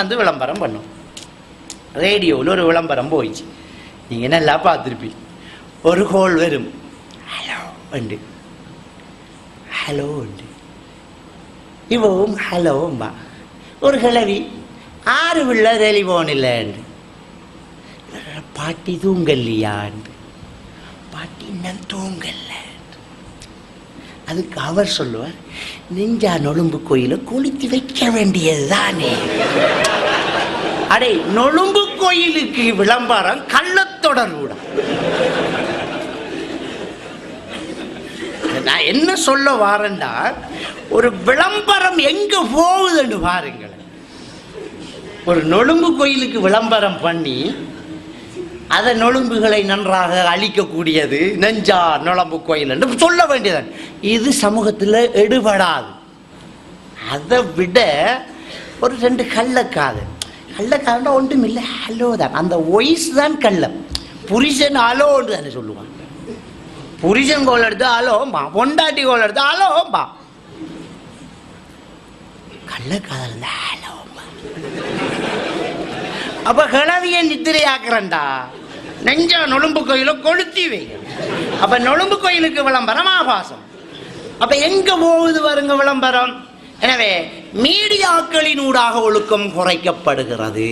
கொண்டாந்து விளம்பரம் பண்ணும். ரேடியோவில் ஒரு விளம்பரம் போயிடுச்சு நீங்கள் நல்லா பார்த்துருப்பீங்க. ஒரு கோல் வரும். ஹலோ உண்டு ஹலோ உண்டு இவவும் ஹலோம்பா ஒரு கிழவி. ஆறு பிள்ளை டெலிஃபோன் இல்லைண்டு பாட்டி தூங்கல்லையாண்டு பாட்டி இன்னும் தூங்கல்ல அதுக்கு அவர் சொல்லுவார் நெஞ்சா நொழும்பு கோயில கொளுத்தி வைக்க வேண்டியது தானே அடே நொழும்பு கோயிலுக்கு விளம்பரம் கள்ளத்தொடர்புடா நான் என்ன சொல்ல வாரேன்டா ஒரு விளம்பரம் எங்க போகுதுன்னு பாருங்களேன். ஒரு நொழும்பு கோயிலுக்கு விளம்பரம் பண்ணி அதை நொழும்புகளை நன்றாக அழிக்கக்கூடியது. நெஞ்சா நொழம்பு கோயில் என்று சொல்ல வேண்டியதன் இது சமூகத்தில் எடுபடாது. அதை விட ஒரு ரெண்டு கள்ளக்காது. கள்ளக்காதுன்னா ஒன்றும் இல்லை. ஹலோ தான். அந்த ஒய்ஸ் தான் கள்ளம். புருஷன் அலோன்னு தானே சொல்லுவாங்க. புருஷன் கோல் எடுத்து அலோம்பா பொண்டாட்டி கோல் எடுத்து அலோம்பா கள்ளக்காதல் ஹலோம்பா அப்ப கிளவிய நித்திரையாக்குறண்டா நெஞ்ச நொழும்பு கோயில கொளுத்தி வை அப்ப நொழும்பு கோயிலுக்கு விளம்பரம் ஆபாசம் அப்ப எங்க போகுது வருங்க விளம்பரம்? எனவே மீடியாக்களின் ஊடாக ஒழுக்கம் குறைக்கப்படுகிறது.